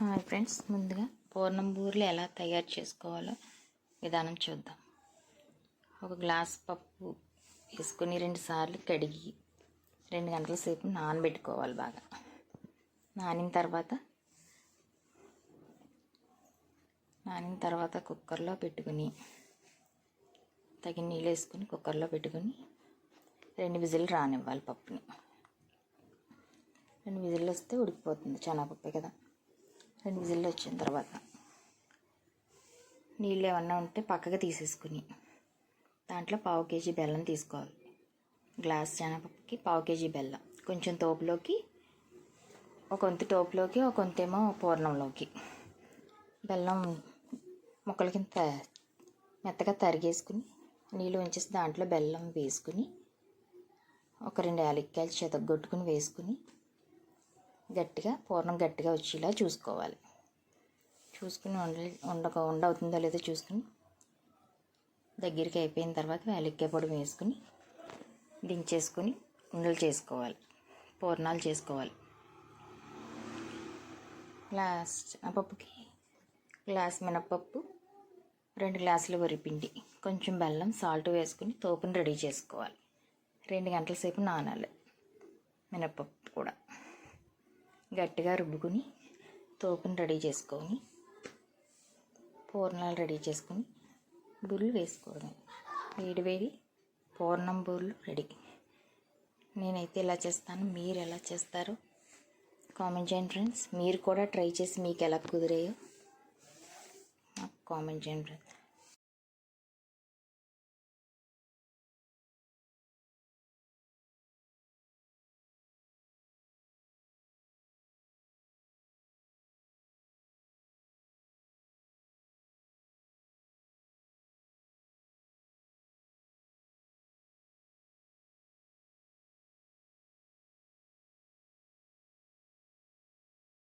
Hi friends ముందుగా పూర్ణం బూరెలు ఎలా తయారు చేసుకోవాలో విధానం చూద్దాం. ఒక గ్లాస్ పప్పు వేసుకొని రెండు సార్లు కడిగి రెండు గంటల సేపు నానబెట్టుకోవాలి బాగా. నానిన తర్వాత నానిన తర్వాత కుక్కర్లో పెట్టుకుని తగిన నీళ్ళు వేసుకుని కుక్కర్లో పెట్టుకుని రెండు విజిల్ రానివ్వాలి పప్పుని. రెండు విజిల్లు వస్తే ఉడికిపోతుంది చాలా పప్పే కదా. రెండు విజిల్లు వచ్చిన తర్వాత నీళ్ళు ఏమన్నా ఉంటే పక్కగా తీసేసుకుని దాంట్లో పావు కేజీ బెల్లం తీసుకోవాలి. గ్లాస్ శనగపప్పుకి పావు కేజీ బెల్లం. కొంచెం తోపులోకి ఒక వంతు టోపులోకి ఒక వంతేమో పూర్ణంలోకి. బెల్లం ముక్కల కింద మెత్తగా తరిగేసుకుని నీళ్ళు ఉంచేసి దాంట్లో బెల్లం వేసుకుని ఒక రెండు యాలక్కాయలు చెతగొట్టుకుని వేసుకుని గట్టిగా పూర్ణం గట్టిగా వచ్చేలా చూసుకోవాలి. చూసుకుని ఉండ ఉండక ఉండ అవుతుందో లేదో చూసుకుని దగ్గరికి అయిపోయిన తర్వాత యాలక్కాయ పొడి వేసుకుని దించేసుకుని ఉండలు చేసుకోవాలి. పూర్ణాలు చేసుకోవాలి. గ్లాస్ పప్పుకి గ్లాస్ మినపప్పు రెండు గ్లాసులు వరిపిండి కొంచెం బెల్లం సాల్ట్ వేసుకుని తోపుని రెడీ చేసుకోవాలి. రెండు గంటల సేపు నానాలి మినపప్పు కూడా. గట్టిగా రుబ్బుకుని తోపుని రెడీ చేసుకొని పూర్ణాలు రెడీ చేసుకుని బుర్లు వేసుకోవడమే. వేడి వేడి పూర్ణం బూర్లు రెడీ. నేనైతే ఇలా చేస్తాను మీరు ఎలా చేస్తారు కామెంట్ చేయండి ఫ్రెండ్స్. మీరు కూడా ట్రై చేసి మీకు ఎలా కుదిరాయో నాకు కామెంట్ చేయండి ఫ్రెండ్స్.